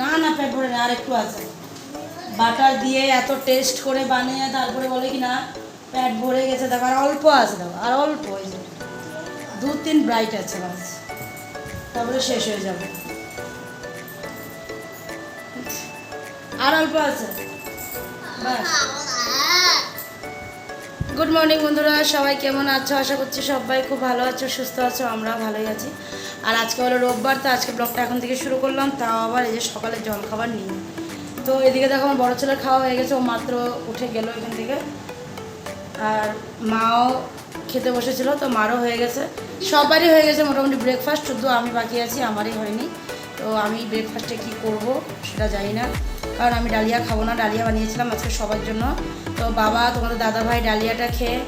না না ভরে না আর একটু আছে। বাটার দিয়ে এত টেস্ট করে বানিয়ে তারপরে বলে কি না, পেট ভরে গেছে, দেখো, আর অল্প আছে, দেখো, আর অল্প ওই যে, দু তিন ব্রাইট আছে, বাস। তারপরে শেষ হয়ে যাবে। আর অল্প আছে। গুড মর্নিং বন্ধুরা, সবাই কেমন আছো? আশা করছি সবাই খুব ভালো আছো, সুস্থ আছো আমরা ভালোই আছি। আর আজকে হলো রোববার, তো আজকে ব্লগটা এখন থেকে শুরু করলাম। তাও আবার এই যে সকালে জল খাবার নিই। তো এদিকে দেখো আমার বড়ো ছেলের খাওয়া হয়ে গেছে, ও মাত্র উঠে গেল এখান থেকে। আর মাও খেতে বসেছিল, তো মারও হয়ে গেছে। সবারই হয়ে গেছে মোটামুটি ব্রেকফাস্ট শুধু আমি বাকি আছি, আমারই হয়নি। তো আমি ব্রেকফাস্টে কি করব সেটা জানি না, কারণ আমি ডালিয়া খাব না, ডালিয়া বানিয়েছিলাম আজকে সবার জন্য। তো বাবা, তোমাদের দাদা ভাই ডালিয়াটা খেয়ে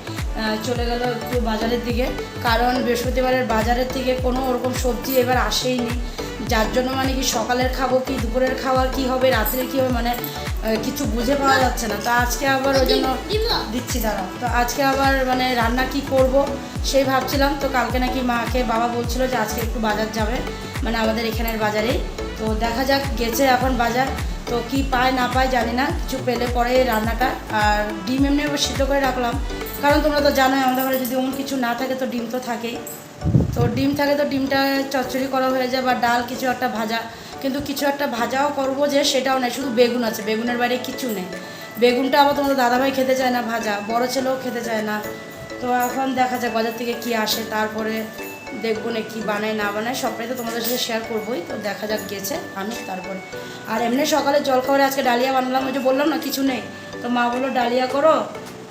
চলে গেল একটু বাজারের দিকে। কারণ বৃহস্পতিবারের বাজারের থেকে কোনো ওরকম সবজি এবার আসেই নি যার জন্য মানে কি সকালের খাব কি দুপুরের খাবার কি হবে, রাত্রে কি হবে মানে কিছু বুঝে পাওয়া যাচ্ছে না। তো আজকে আবার ওই জন্য দিচ্ছি দাঁড়াও তো আজকে আবার মানে রান্না কি করব সেই ভাবছিলাম। তো কালকে নাকি মাকে বাবা বলছিল যে আজকে একটু বাজার যাবে মানে আমাদের এখানের বাজারেই। তো দেখা যাক, গেছে এখন বাজার। তো কি পায় না পায় জানি না, কিছু পেলে পরে রান্নাটা। আর ডিম এমনি সিদ্ধ করে রাখলাম। কারণ তোমরা তো জানোই, আমাদের ঘরে যদি অমন কিছু না থাকে তো ডিম তো থাকেই। তো ডিম থাকে তো ডিমটা চচ্চড়ি করা হয়ে যায় বা ডাল কিছু একটা ভাজা। কিন্তু কিছু একটা ভাজাও করব যে সেটাও নেই, শুধু বেগুন আছে, বেগুনের বাইরে কিছু নেই। বেগুনটা আবার তোমাদের দাদাভাই খেতে চায় না ভাজা, বড় ছেলেও খেতে চায় না। তো এখন দেখা যাক বাজার থেকে কি আসে, তারপরে দেখব না কি বানায়, না বানায়, সবটাই তো তোমাদের সাথে শেয়ার করবোই। তো দেখা যাক গেছে, আমি তারপরে। আর এমনি সকালে জল খাবারে আজকে ডালিয়া বানালাম, ওই যে বললাম না, কিছু নেই। তো মা বলল, ডালিয়া করো।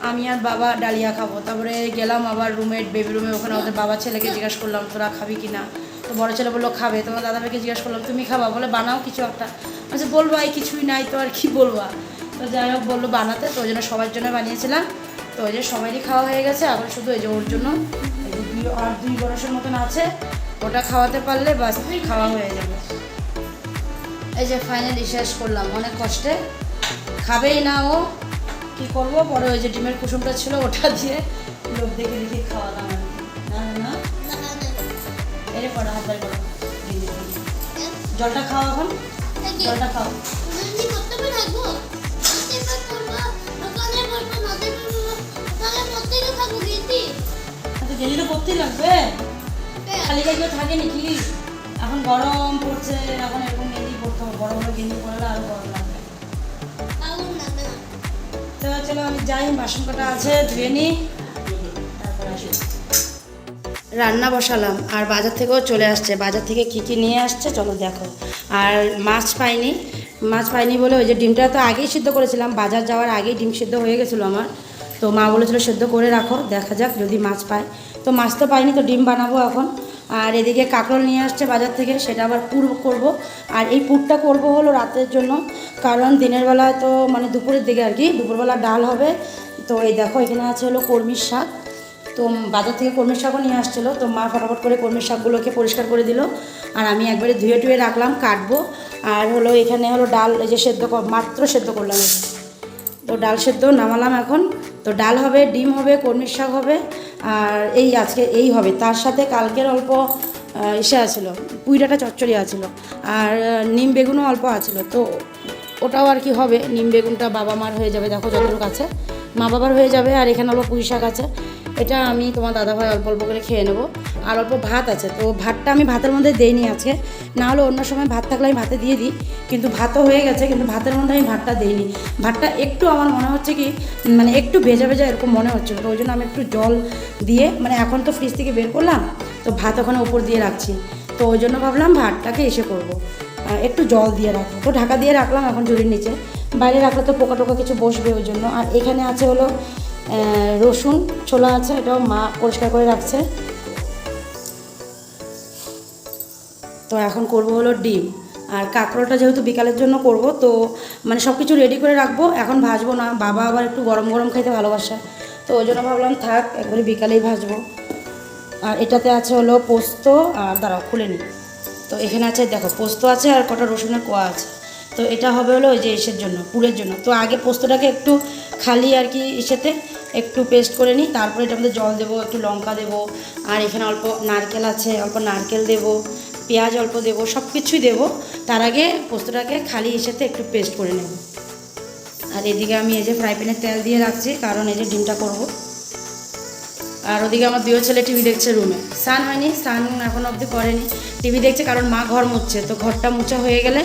আমি আর বাবা ডালিয়া খাব। তারপরে গেলাম আবার রুমে বেবি রুমে ওখানে ওদের বাবা ছেলেকে জিজ্ঞাসা করলাম, তোরা খাবি কি না তো বড় ছেলে বলল, খাবে। তোমার দাদাভাইকে জিজ্ঞাসা করলাম, তুমি খাবা? বলে, বানাও কিছু একটা। আচ্ছা বলব এই কিছুই নাই তো আর কি বলব? তো যাই হোক বলল বানাতে, তো ওই জন্য সবার জন্য বানিয়েছিলাম। তো ওই যে সবারই খাওয়া হয়ে গেছে এখন শুধু এই যে ওর জন্য। দুই আর দুই বরসের মতন আছে, ওটা খাওয়াতে পারলে বাস খাওয়া হয়ে যাবে। এই যে ফাইনালি শেষ করলাম, অনেক কষ্টে। খাবেই না ও। কি করব? পরে ওই যে ডিমের কুসুমটা ছিল, ওটা দিয়ে লোক দেখে দেখে খাওয়ালাম। না না এরে হাত বার। জলটা খাও এখন। জলটা খাও। তো গেলি তো করতেই লাগবে। খালি কেউ থাকে নাকি এখন গরম পড়ছে, এখন এরকম গেঞ্জি পরতে হবে। বড় বড় গেঞ্জি পরলে আরও গরম চলো, আমি যাই আছে, ধুয়ে নিই। রান্না বসালাম, আর বাজার থেকেও চলে আসছে। বাজার থেকে কি কি নিয়ে আসছে, চলো দেখো। আর মাছ পাইনি মাছ পাইনি বলে ওই যে ডিমটা তো আগেই সিদ্ধ করেছিলাম, বাজার যাওয়ার আগেই ডিম সিদ্ধ হয়ে গেছিল আমার। তো মা বলেছিল, সেদ্ধ করে রাখো, দেখা যাক যদি মাছ পায়। তো মাছ তো পাইনি, তো ডিম বানাবো এখন। আর এদিকে কাঁকরোল নিয়ে আসছে বাজার থেকে, সেটা আবার পুর করব। আর এই পুরটা করব হলো রাতের জন্য, কারণ দিনের বেলা তো মানে দুপুরের দিকে আর কি, দুপুরবেলা ডাল হবে। তো এই দেখো, এখানে আছে হলো কর্মীর শাক। তো বাজার থেকে কর্মীর শাকও নিয়ে আসছিল, তো মা ফটাফট করে কর্মীর শাকগুলোকে পরিষ্কার করে দিল। আর আমি একবারে ধুয়ে টুয়ে রাখলাম, কাটবো। আর হলো এখানে হলো ডাল, এই যে সেদ্ধ মাত্র সেদ্ধ করলাম। তো ডাল সেদ্ধ নামালাম এখন। তো ডাল হবে, ডিম হবে কর্মীর শাক হবে, আর এই আজকে এই হবে। তার সাথে কালকের অল্প এসে আছিল, পুইডাটা চচ্চড়ি আছিল, আর নিম বেগুনও অল্প আছিল। তো ওটাও আর কি হবে, নিম বেগুনটা বাবা মার হয়ে যাবে, দেখো যতটুকু আছে। মা বাবার হয়ে যাবে, আর এখানে অল্প পুঁই শাক আছে। এটা আমি তোমার দাদাভাই অল্প অল্প করে খেয়ে নেব। আর অল্প ভাত আছে, তো ভাতটা আমি ভাতের মধ্যে দেইনি আজকে। না হলে অন্য সময় ভাত থাকলে আমি ভাতে দিয়ে দিই, কিন্তু ভাতও হয়ে গেছে, কিন্তু ভাতের মধ্যে আমি ভাতটা দিইনি। ভাতটা একটু আমার মনে হচ্ছে কি মানে একটু ভেজা ভেজা এরকম মনে হচ্ছে, তো ওই জন্য আমি একটু জল দিয়ে মানে এখন তো ফ্রিজ থেকে বের করলাম, তো ভাত ওখানে উপর দিয়ে রাখছি। তো ওই জন্য ভাবলাম ভাতটাকে এসে করব। একটু জল দিয়ে রাখব। তো ঢাকা দিয়ে রাখলাম এখন জুড়ির নিচে। বাইরে রাখলে তো পোকা টোকা কিছু বসবে ওই জন্য। আর এখানে আছে হলো রসুন ছোলা আছে, এটাও মা পরিষ্কার করে রাখছে। তো এখন করব হলো ডিম। আর কাঁকরোলটা যেহেতু বিকালের জন্য করব, তো মানে সব কিছু রেডি করে রাখব। এখন ভাজবো না, বাবা আবার একটু গরম গরম খেতে ভালোবাসে। তো ওই জন্য ভাবলাম, থাক, একবারে বিকালেই ভাজবো। আর এটাতে আছে হলো পোস্ত, আর দাঁড়াও, খুলে নিই তো এখানে আছে, দেখো, পোস্ত আছে আর কটা রসুনের কোয়া আছে। তো এটা হবে হলো ওই যে ইসের জন্য পুরের জন্য। তো আগে পোস্তটাকে একটু খালি আর কি ইসেতে একটু পেস্ট করে নিই, তারপরে এটার মধ্যে জল দেবো, একটু লঙ্কা দেবো, আর এখানে অল্প নারকেল আছে, অল্প নারকেল দেবো, পেঁয়াজ অল্প দেবো সব কিছুই দেবো। তার আগে পোস্তটাকে খালি সাথে একটু পেস্ট করে নেব। আর এদিকে আমি এই যে ফ্রাই তেল দিয়ে রাখছি, কারণ এই যে ডিমটা করব। আর ওদিকে আমার দুই ছেলে টিভি দেখছে রুমে স্নান হয়নি, স্নান এখন অবধি করেনি। টিভি দেখছে কারণ মা ঘর মুছছে, তো ঘরটা মুছা হয়ে গেলে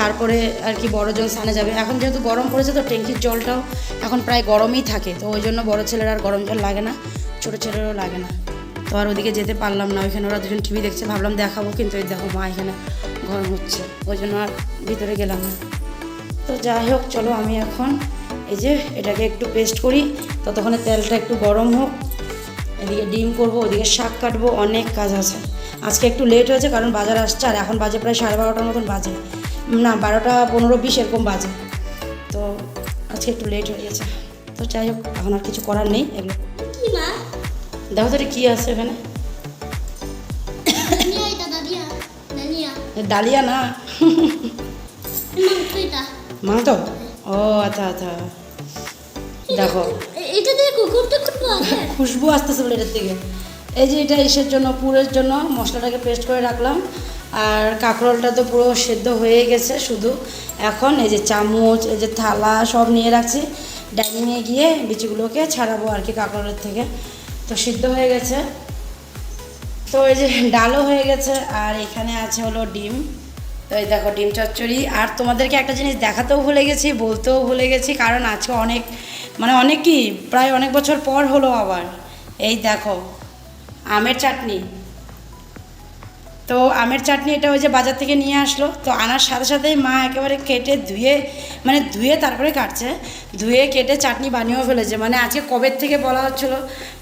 তারপরে আর কি বড় জল স্নানে যাবে। এখন যেহেতু গরম পড়েছে তো ট্যাঙ্কির জলটাও এখন প্রায় গরমই থাকে। তো ওই জন্য বড় ছেলের আর গরম জল লাগে না, ছোটো ছেলেরও লাগে না। তো আর ওদিকে যেতে পারলাম না, ওইখানে ওরা দুজন টিভি দেখছে। ভাবলাম দেখাবো, কিন্তু এই দেখো মা এখানে ঘর হচ্ছে। ওই জন্য আর ভিতরে গেলাম না। তো যাই হোক, চলো আমি এখন এই যে এটাকে একটু পেস্ট করি। ততক্ষণে তেলটা একটু গরম হোক। এদিকে ডিম করব, ওদিকে শাক কাটবো, অনেক কাজ আছে। আজকে একটু লেট হয়েছে, কারণ বাজার আসছে, আর এখন বাজে প্রায় সাড়ে বারোটার মতন বাজে। না বারোটা পনেরো বিশ এরকম বাজে। তো আজকে একটু লেট হয়ে গেছে। তো যাই হোক এখন আর কিছু করার নেই। এগুলো দেখো তো কী আছে এখানে? ডালিয়া না। মাংস ও আচ্ছা আচ্ছা। দেখো। এটা খুশবু আসতেছে বলে এটার থেকে। এই যে এটা ইসের জন্য পুরের জন্য মশলাটাকে পেস্ট করে রাখলাম। আর কাঁকরোলটা তো পুরো সেদ্ধ হয়ে গেছে শুধু। এখন এই যে চামচ, এই যে থালা সব নিয়ে রাখছি। ডাইনিংয়ে গিয়ে বিচিগুলোকে ছাড়াবো আর কি কাঁকরোলের থেকে। তো সিদ্ধ হয়ে গেছে। তো এই যে ডালও হয়ে গেছে আর এখানে আছে হলো ডিম। তো এই দেখো ডিম চচ্চড়ি। আর তোমাদেরকে একটা জিনিস দেখাতেও ভুলে গেছি, বলতেও ভুলে গেছি, কারণ আজকে অনেক মানে অনেক কি, প্রায় অনেক বছর পর হলো আবার। এই দেখো, আমের চাটনি। তো আমের চাটনি এটা ওই যে বাজার থেকে নিয়ে আসলো। তো আনার সাথে সাথেই মা একেবারে কেটে ধুয়ে মানে ধুয়ে তারপরে কাটছে। ধুয়ে কেটে চাটনি বানিয়েও ফেলেছে। মানে আজকে কবের থেকে বলা হচ্ছিল,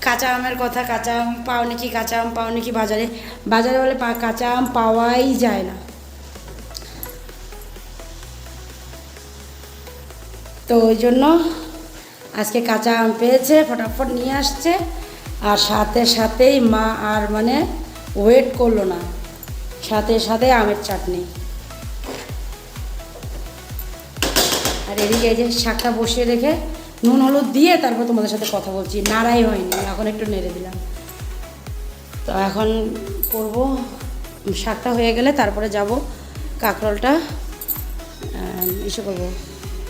কাঁচা আমের কথা, কাঁচা আম পাও নাকি কাঁচা আম, পাও নাকি বাজারে? বাজারে বলে কাঁচা আম পাওয়াই যায় না। তো ওই জন্য আজকে কাঁচা আম পেয়েছে, ফটাফট নিয়ে আসছে। আর সাথে সাথেই মা আর মানে ওয়েট করল না। সাথে সাথে আমের চাটনি। আর এদিকে এই যে শাকটা বসিয়ে রেখে নুন হলুদ দিয়ে তারপর তোমাদের সাথে কথা বলছি। নাড়াই হয়নি এখন একটু নেড়ে দিলাম। তো এখন করব। শাকটা হয়ে গেলে তারপরে যাব কাঁকরোলটা ইসে করব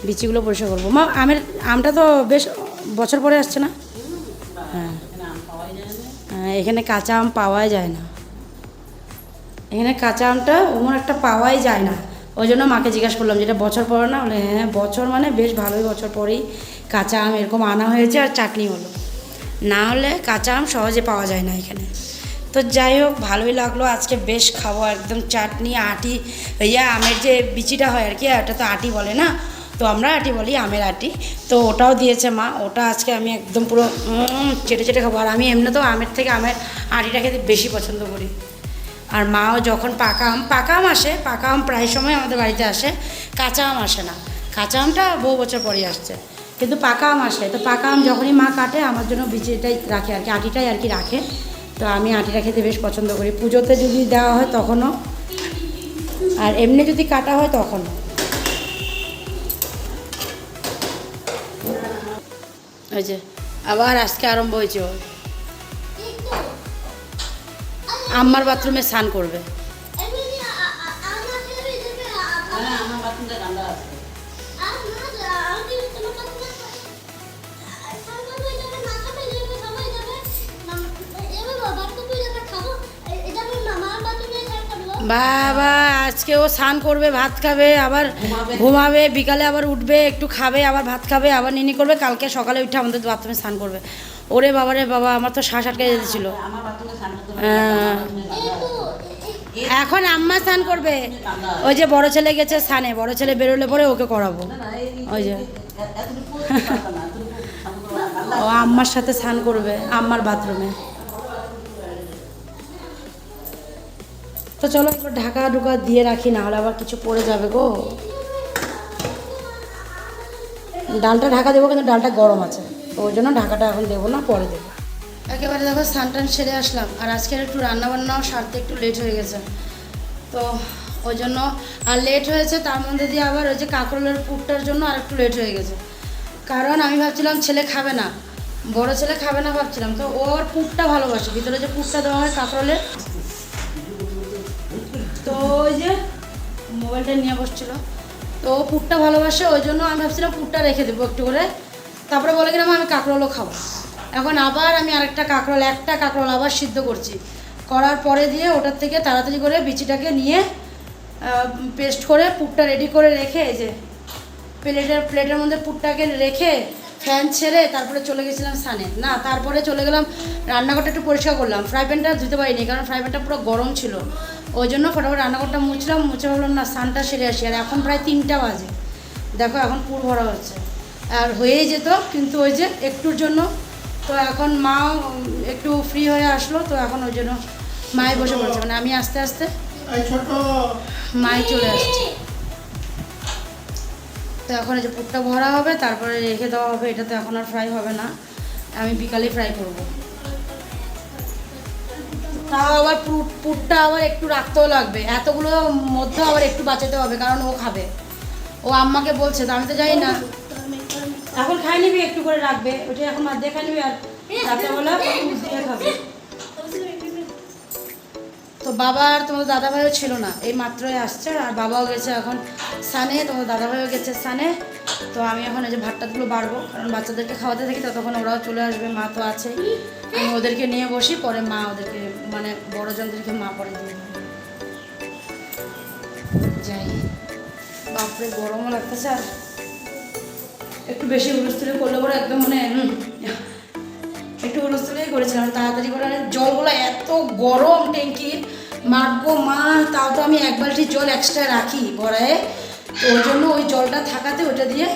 বিচিগুলো পরিষ্কার করব। মা আমের আমটা তো বেশ বছর পরে আসছে না? হ্যাঁ। হ্যাঁ, এখানে কাঁচা আম পাওয়াই যায় না। এখানে কাঁচা আমটা ওমন একটা পাওয়াই যায় না। ওই জন্য মাকে জিজ্ঞাসা করলাম যেটা বছর পরে না? বলে হ্যাঁ বছর মানে বেশ ভালোই বছর পরেই কাঁচা আম এরকম আনা হয়েছে আর চাটনি হলো। না হলে কাঁচা আম সহজে পাওয়া যায় না এখানে। তো যাই হোক, ভালোই লাগল। আজকে বেশ খাব, একদম চাটনি, আটি, ইয়া, আমের যে বিচিটা হয় আর কি, ওটা তো আটি বলে না? তো আমরা আটি বলি, আমের আটি। তো ওটাও দিয়েছে মা। ওটা আজকে আমি একদম পুরো চেটে চেটে খাব। আর আমি এমনিতেও আমের থেকে আমের আটিটা খেতে বেশি পছন্দ করি। আর মাও যখন পাকা আম পাকা আম আসে, পাকা আম প্রায় সময় আমাদের বাড়িতে আসে, কাঁচা আম আসে না। কাঁচা আমটা বহু বছর পরেই আসছে। কিন্তু পাকা আম আসে। তো পাকা আম যখনই মা কাটে, আমার জন্য বিচিটাই রাখে আর কি, আটিটাই আর কি রাখে। তো আমি আটিটা খেতে বেশ পছন্দ করি। পুজোতে যদি দেওয়া হয় তখনও। আর এমনি যদি কাটা হয় তখনও ওই যে, আবার আজকে আরম্ভ হয়েছে। বাথরুমে স্নান আমার বাথরুমে শেয়ার করব। বাবা আজকে ও স্নান করবে ভাত খাবে আবার ঘুমাবে বিকালে আবার উঠবে একটু খাবে আবার ভাত খাবে আবার নিনি করবে কালকে সকালে উঠে আমাদের বাথরুমে স্নান করবে। ওরে বাবা রে বাবা, আমার তো শ্বাস আটকে যেতেছিল। এখন আম্মা স্নান করবে। ওই যে বড় ছেলে গেছে স্নানে, বড় ছেলে বেরোলে পরে ওকে করাবো। ওই যে। ও আম্মার সাথে স্নান করবে, আম্মার বাথরুমে। তো চলো একবার ঢাকা ঢুকা দিয়ে রাখি না হলে আবার কিছু পড়ে যাবে গো। ডালটা ঢাকা দেবো কিন্তু ডালটা গরম আছে। ওই জন্য ঢাকাটা এখন দেবো না, পরে দেবো। একেবারে দেখো স্নান টান সেরে আসলাম। আর আজকের একটু রান্নাবান্নাও সারতে একটু লেট হয়ে গেছে। তো ওই জন্য আর লেট হয়েছে, তার মধ্যে দিয়ে আবার ওই যে কাঁকরোলের পুরটার জন্য আর একটু লেট হয়ে গেছে। কারণ আমি ভাবছিলাম ছেলে খাবে না। বড় ছেলে খাবে না ভাবছিলাম। তো ওর পুরটা ভালোবাসে। ভিতরে যে পুরটা দেওয়া হয় কাঁকরোলের। ওই যে মোবাইলটা নিয়ে বসছিল। তো ও পুরটা ভালোবাসে, ওই জন্য আমি ভাবছিলাম পুরটা রেখে দেবো একটু করে। তারপরে বলে কিনা আমি কাঁকরোলও খাব এখন আবার আমি আরেকটা কাঁকরোল, একটা কাঁকরোল আবার সিদ্ধ করছি। করার পরে দিয়ে ওটার থেকে তাড়াতাড়ি করে বিচিটাকে নিয়ে পেস্ট করে পুরটা রেডি করে রেখে, এই যে প্লেটের প্লেটের মধ্যে পুরটাকে রেখে ফ্যান ছেড়ে তারপরে চলে গেছিলাম সানে না, তারপরে চলে গেলাম, রান্নাঘরটা একটু পরিষ্কার করলাম। ফ্রাই প্যানটা ধুতে পারিনি, কারণ ফ্রাই প্যানটা পুরো গরম ছিল। ওই জন্য ফটাফট রান্নাঘরটা মুছলাম, মুছে ভাবলাম, না সানটা সেরে আসি। আর এখন প্রায় তিনটা বাজে। দেখো, এখন পুর ভরা হচ্ছে। আর হয়েই যেত কিন্তু ওই যে একটুর জন্য তো এখন মা একটু ফ্রি হয়ে আসলো তো এখন ওই জন্য মায়ে বসে পড়েছে। মানে আমি আস্তে আস্তে মাই চলে আসছে। তো এখন এই যে পুরটা ভরা হবে তারপরে রেখে দেওয়া হবে এটা তো এখন আর ফ্রাই হবে না। আমি বিকালে ফ্রাই করব। তাও আবার পুর পুরটা আবার একটু রাখতেও লাগবে। এতগুলো মধ্যে আবার একটু বাঁচাতে হবে কারণ ও খাবে। ও আম্মাকে বলছে তো আমি তো জানি না। এখন খাই নিবি, একটু করে রাখবে। ওটা এখন মাছ দেখা নিবি আর রাত্রেবেলা দিয়ে খাবে। তো বাবা আর তোমার দাদা ভাইও ছিল না, এই মাত্রই আসছে আর বাবাও গেছে এখন সানে তোমার দাদা ভাইও গেছে সানে তো আমি এখন এই যে ভাতটাগুলো বাড়বো, কারণ বাচ্চাদেরকে খাওয়াতে থাকি, ততক্ষণ ওরাও চলে আসবে, মা তো আছেই। আমি ওদেরকে নিয়ে বসি, পরে মা ওদেরকে মানে বড়জনদেরকে মা পরে দিয়ে যাই, বাপরে গরমও লাগতেছে আর একটু বেশি হুলস্থুলি করলে পরে একদম মানে একটু হুলস্থুলেই করেছিলাম। তাড়াতাড়ি করে জলগুলো এত গরম ট্যাঙ্কির। মাখবো মা, তাও তো আমি এক বালতি জল এক্সট্রা রাখি ভরায়ে। তো ওই জন্য ওই জলটা থাকাতে ওটা দিয়ে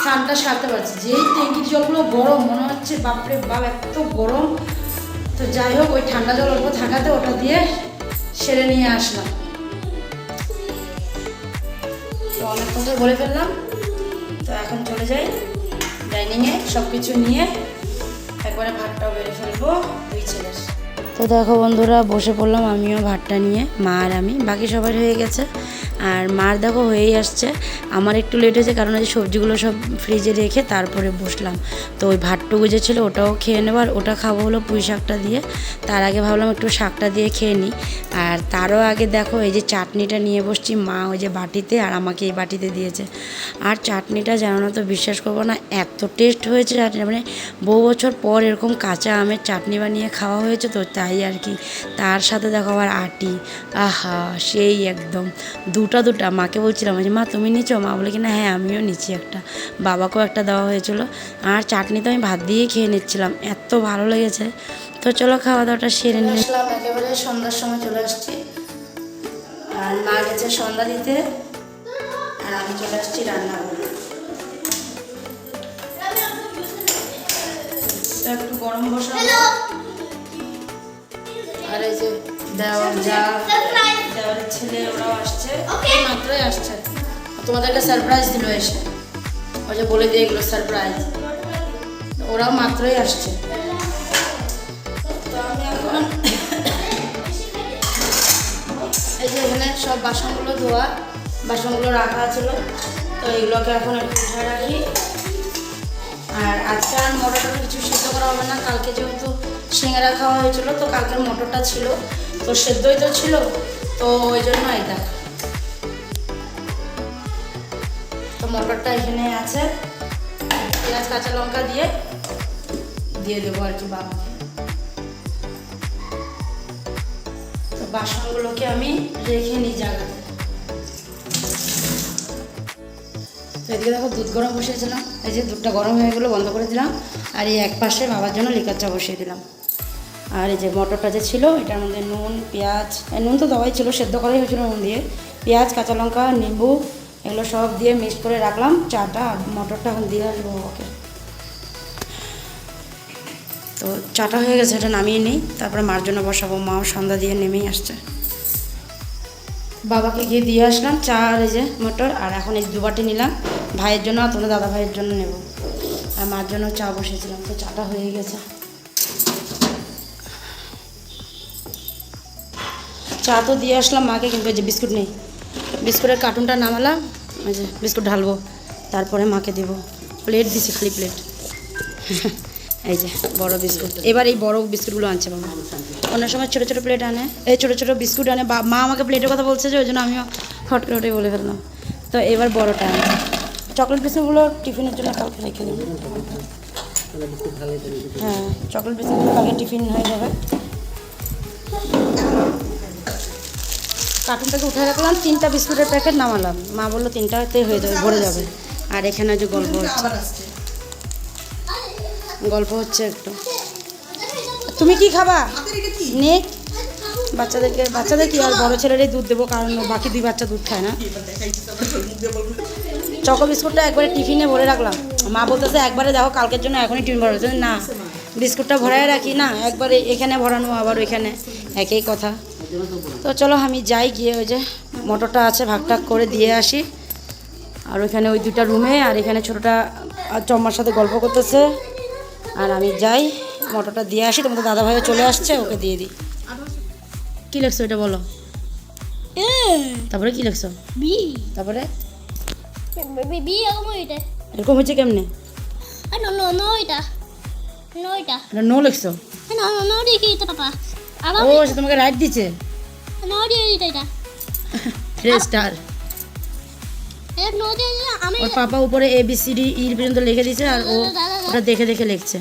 স্নানটা সারতে পারছি। যেই ট্যাঙ্কির জলগুলো গরম, মনে হচ্ছে বাপরে বাপ, এত গরম। তো যাই হোক, ওই ঠান্ডা জল অল্প থাকাতে ওটা দিয়ে সেরে নিয়ে আসলাম। তো অনেক কথা বলে ফেললাম। তো এখন চলে যাই। ডাইনিংয়ে সব কিছু নিয়ে একবারে ভাতটাও বেড়ে ফেলব দুই ছেলের। তো দেখো বন্ধুরা, বসে পড়লাম আমিও ভাতটা নিয়ে, মা আর আমি। বাকি সবার হয়ে গেছে। আর মার দেখো হয়েই আসছে। আমার একটু লেট হয়েছে কারণ ওই সবজিগুলো সব ফ্রিজে রেখে তারপরে বসলাম। তো ওই ভাতটুকু যে ছিল ওটাও খেয়ে নেব আর ওটা খাব হলো পুঁই শাকটা দিয়ে। তার আগে ভাবলাম একটু শাকটা দিয়ে খেয়ে নিই। আর তারও আগে দেখো এই যে চাটনিটা নিয়ে বসছি, মা ওই যে বাটিতে আর আমাকে এই বাটিতে দিয়েছে। আর চাটনিটা জানো না তো বিশ্বাস করব না, এত টেস্ট হয়েছে চাটনি মানে বহু বছর পর এরকম কাঁচা আমের চাটনি বানিয়ে খাওয়া হয়েছে তো তাই আর কি। তার সাথে দেখো আবার আটি, আহা, সেই একদম। দুটা দুটা দুটা। মাকে বলছিলাম যে মা, তুমি নিচ্ছ মা বলে কি, না হ্যাঁ আমিও নিচ্ছি একটা। বাবাকেও একটা দেওয়া হয়েছিল। আর চাটনি তো আমি ভাত দিয়েই খেয়ে নিচ্ছিলাম। এত ভালো লেগেছে। তো চলো খাওয়া দাওয়াটা সেরে নিয়ে একেবারে সন্ধ্যার সময় চলে আসছি। আর মা গেছে সন্ধ্যা দিতে। আর আমি চলে আসছি রান্না করে একটু গরম বসাবো। আর এই যে দেওয়ার যা। দেওয়ারের ছেলে ওরাও আসছে। মাত্রই আসছে। তোমাদেরকে সারপ্রাইজ দিল এসে। ওই যে বলে দিয়ে এগুলো সারপ্রাইজ ওরাও মাত্রই আসছে। তো আমি এখন এই যে এখানে সব বাসনগুলো ধোয়া বাসনগুলো রাখা ছিল। তো এগুলোকে এখন একটু উঠে রাখি। আর আজকে আর মটরটা কিছু সিদ্ধ করা হবে না। কালকে যেহেতু সিঙ্গারা খাওয়া হয়েছিল তো কালকের মটরটা ছিল। তো সেদ্ধই তো ছিল। তো ওই জন্য এটা। তো মটরটা এখানে আছে। পেঁয়াজ, কাঁচা লঙ্কা দিয়ে দিয়ে দেবো আর কি বাবাকে। তো বাসনগুলোকে আমি রেখে নিই জায়গাতে এদিকে দেখো দুধ গরম বসিয়েছিলাম। এই যে দুধটা গরম হয়ে গেলো, বন্ধ করে দিলাম। আর এই এক পাশে বাবার জন্য লিকার চা বসিয়ে দিলাম। আর এই যে মটরটা যে ছিল, এটার মধ্যে নুন, পেঁয়াজ নুন তো দেওয়াই ছিল, সেদ্ধ করাই হয়েছিল নুন দিয়ে। পেঁয়াজ, কাঁচা লঙ্কা, নিম্বু, এগুলো সব দিয়ে মিক্স করে রাখলাম, চাটা মটরটা এখন দিয়ে আসব ওকে। তো চাটা হয়ে গেছে, এটা নামিয়ে নিই, তারপরে মার জন্য বসাবো, মাও সন্ধ্যা দিয়ে নেমেই আসছে। বাবাকে গিয়ে দিয়ে আসলাম চা আর এই যে মটর, আর এখন এই দুবাটি নিলাম, ভাইয়ের জন্য আর তোমার দাদা ভাইয়ের জন্য নেব। আর মার জন্য চা বসেছিলাম তো চাটা হয়ে গেছে। চা তো দিয়ে আসলাম, মাকে কিন্তু যে বিস্কুট নেই। বিস্কুটের কার্টুনটা নামালাম, এই যে বিস্কুট ঢালবো, তারপরে মাকে দেবো। প্লেট দিছি, খালি প্লেট। এই যে বড় বিস্কুট। এবার এই বড় বিস্কুটগুলো আনছে বাবা অন্য সময় ছোটো ছোটো প্লেট আনে, এই ছোটো ছোটো বিস্কুট আনে, বা মা আমাকে প্লেটের কথা বলছে যে, ওই জন্য আমিও ফট করে বলে ফেললাম। তো এবার বড়টা আনছে। চকলেট বিস্কুটগুলো টিফিনের জন্য কালকে রেখে দেবো। হ্যাঁ চকলেট বিস্কুটগুলো কালকে টিফিন হয়ে যাবে। কার্টুনটাকে উঠে রাখলাম তিনটা বিস্কুটের প্যাকেট নামালাম। মা বলল তিনটাতে হয়ে যাবে ভরে যাবে। আর এখানে যে গল্প হচ্ছে। গল্প হচ্ছে একটু। তুমি কি খাবা? নে বাচ্চাদেরকে বাচ্চাদের কি আর বড় ছেলেরই দুধ দেবো কারণ বাকি দুই বাচ্চা দুধ খায় না। চকো বিস্কুটটা একবারে টিফিনে ভরে রাখলাম। মা বলতেছে একবারে দেখো কালকের জন্য এখনই টিফিন ভরা না বিস্কুটটা ভরাই রাখি না একবারে এখানে ভরানো আবার ওইখানে। একই কথা। তো চলো আমি যাই গিয়ে ওই যে মোটরটা আছে ভাগ টাগ করে দিয়ে আসি। আর ওইখানে ওই দুটা রুমে আর এখানে ছোটোটা আর চম্মার সাথে গল্প করতেছে। আর আমি যাই মোটরটা দিয়ে আসি তোমাদের দাদা ভাইও চলে আসছে ওকে দিয়ে দিই। কী লেখছো এটা বলো? তারপরে কী লেখছো? বি। তারপরে? বি এরকম হচ্ছে কেমনে. No এটা। নো লেখছো. Aba ও সে তোমাকে রাইট ita. থ্রি স্টার ওর পাপা উপরে A B C D E পর্যন্ত লিখে দিয়েছে আর ও ওটা দেখে দেখে লিখছে।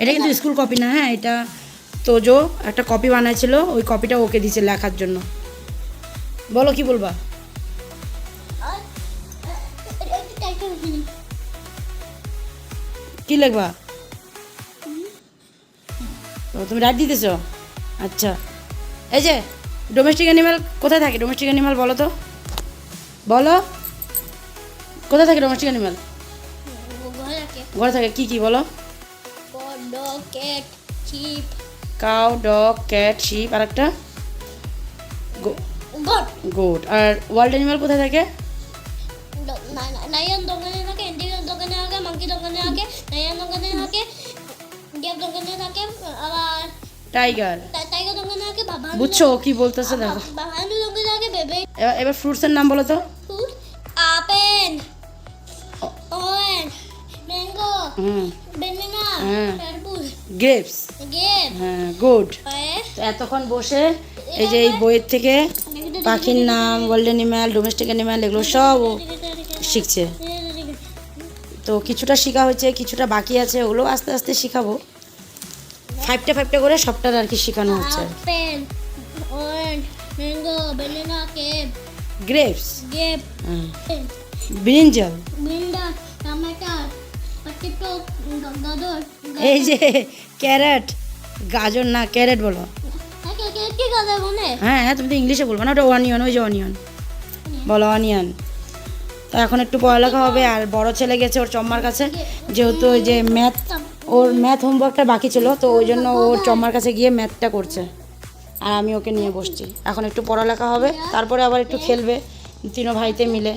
এটা কিন্তু স্কুল কপি না হ্যাঁ এটা তোজো একটা কপি বানাইছিল ওই কপিটা ওকে দিয়েছে লেখার জন্য। বলো কি বলবা? কি লিখবা? তুমি রাইট দিতেছো? আচ্ছা। এই যে ডোমেস্টিক অ্যানিমাল কোথায় থাকে ডোমেস্টিক অ্যানিমাল বলো তো? বলো। কোথায় থাকে ডোমেস্টিক অ্যানিমাল ঘরে থাকে। কি কি বলো? কাউ ডগ ক্যাট শিপ আর একটা. গোট আর ওয়ার্ল্ড অ্যানিমাল কোথায় থাকে? Lion দোকানে থাকে, দোকানে থাকে, দোকানে থাকে, দোকানে থাকে, deer দোকানে থাকে, আবার টাইগার বুঝছ কি বলতেছে দেখো। এবার এবার ফ্রুটসের নাম বলো তো। Apple, orange, হুম। হ্যাঁ। তরমুজ, গ্রেপস হ্যাঁ গুড তো এতক্ষণ বসে এই যে এই বইয়ের থেকে পাখির নাম ওয়ার্ল্ড অ্যানিম্যাল ডোমেস্টিক অ্যানিম্যাল এগুলো সব শিখছে। তো কিছুটা শেখা হয়েছে কিছুটা বাকি আছে ওগুলো আস্তে আস্তে শেখাবো। ফাইভটা ফাইভটা করে সবটার আর কি শেখানো হচ্ছে grape, গ্রেপস ব্রিঞ্জাল এই যে ক্যারেট গাজর না ক্যারেট বলো। বলে? হ্যাঁ হ্যাঁ তুমি তো ইংলিশে বলব না ওটা অনিয়ন ওই যে অনিয়ন বলো অনিয়ন তো এখন একটু পড়ালেখা হবে আর বড় ছেলে গেছে ওর চম্মার কাছে যেহেতু ওই যে ম্যাথ ওর ম্যাথ হোমওয়ার্কটা বাকি ছিল, তো ওই জন্য ওর চম্মার কাছে গিয়ে ম্যাথটা করছে। আর আমি ওকে নিয়ে বসছি। এখন একটু পড়ালেখা হবে, তারপরে আবার একটু খেলবে তিনো ভাইতে মিলে।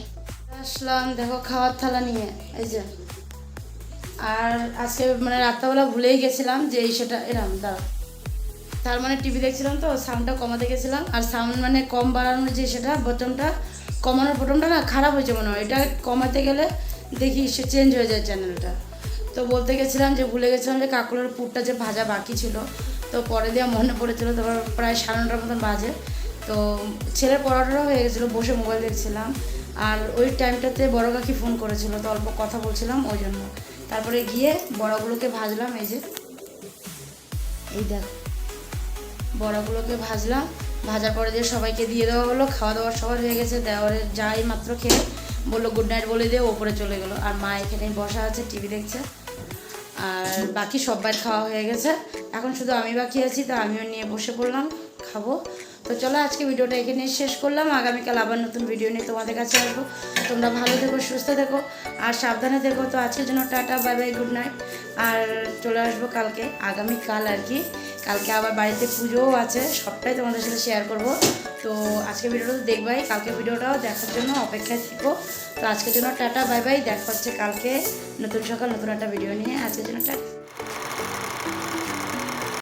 আসলাম, দেখো খাওয়ার থালা নিয়ে, এই যে। আর আজকে মানে রাত্রাবেলা ভুলেই গেছিলাম যে এই সেটা এরম দাঁড়া তার মানে টিভি দেখছিলাম তো সাউন্ডটা কমাতে গেছিলাম। আর সাউন্ড মানে কম বাড়ানোর যে সেটা বটনটা কমানোর বটনটা না খারাপ হয়েছে মনে হয়। এটা কমাতে গেলে দেখি সে চেঞ্জ হয়ে যায় চ্যানেলটা তো বলতে গেছিলাম যে ভুলে গেছিলাম যে কাকুলের পুরটা যে ভাজা বাকি ছিল, তো পরে দিয়ে মনে পড়েছিল তারপর প্রায় সাড়ে নটার মতন বাজে। তো ছেলের পড়াটাও হয়ে গেছিল, বসে মোবাইল দেখছিলাম। আর ওই টাইমটাতে বড় কাকি ফোন করেছিল, তো অল্প কথা বলছিলাম ওই জন্য। তারপরে গিয়ে বড়গুলোকে ভাজলাম, এই যে, এই দেখ। বড়াগুলোকে ভাজলাম, ভাজার পরে দিয়ে সবাইকে দিয়ে দেওয়া হলো, খাওয়া দাওয়া সবার হয়ে গেছে, দেওয়ারে যাই মাত্র খেয়ে বলল গুড নাইট বলে দিয়ে ওপরে চলে গেলো। আর মা এখানে বসা আছে টিভি দেখছে। আর বাকি সবাই খাওয়া হয়ে গেছে। এখন শুধু আমি বাকি আছি, তো আমিও নিয়ে বসে পড়লাম, খাব। তো চলো, আজকে ভিডিওটা এখানে শেষ করলাম। আগামীকাল আবার নতুন ভিডিও নিয়ে তোমাদের কাছে আসব। তোমরা ভালো থেকো, সুস্থ থেকো, আর সাবধানে থেকো। তো আজকের জন্য tata bye bye good night আর চলে আসব কালকে, আগামীকাল আর কি। কালকে আবার বাড়িতে পুজোও আছে, সবটাই তোমাদের সাথে শেয়ার করব। তো আজকে ভিডিওটা দেখবাই, কালকে ভিডিওটাও দেখার জন্য অপেক্ষায় থেকো। তো আজকের জন্য টাটা, বাই বাই, দেখা হচ্ছে কালকে নতুন সকাল, নতুন একটা ভিডিও নিয়ে। আজকের জন্য টাটা।